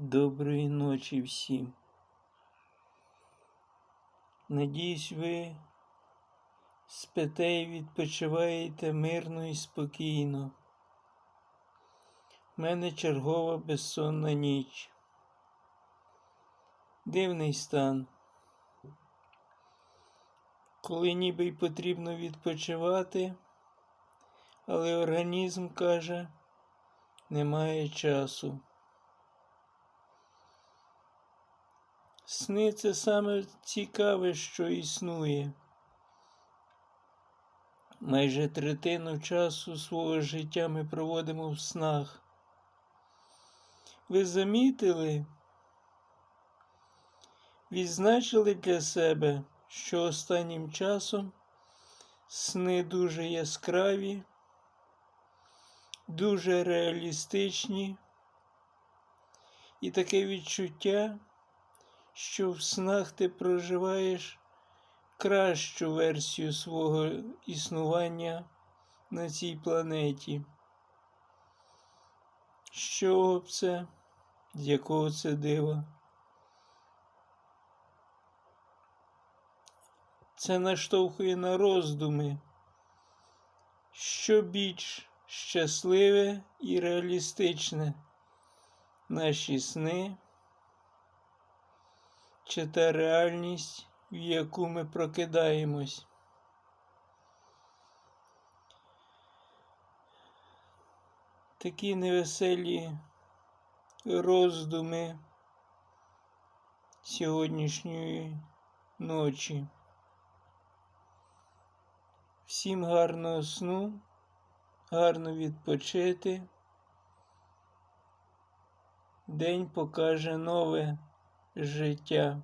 Доброї ночі всім. Надіюсь, ви спите і відпочиваєте мирно і спокійно. У мене чергова безсонна ніч. Дивний стан. Коли ніби й потрібно відпочивати, але організм каже, немає часу. Сни це саме цікаве, що існує. Майже третину часу свого життя ми проводимо в снах. Ви замітили? Відзначили для себе, що останнім часом сни дуже яскраві, дуже реалістичні, і таке відчуття, що в снах ти проживаєш кращу версію свого існування на цій планеті. Б це? З якого це дива? Це наштовхує на роздуми, що більш щасливе і реалістичне наші сни чи та реальність, в яку ми прокидаємось. Такі невеселі роздуми сьогоднішньої ночі. Всім гарного сну, гарно відпочити. День покаже нове життя.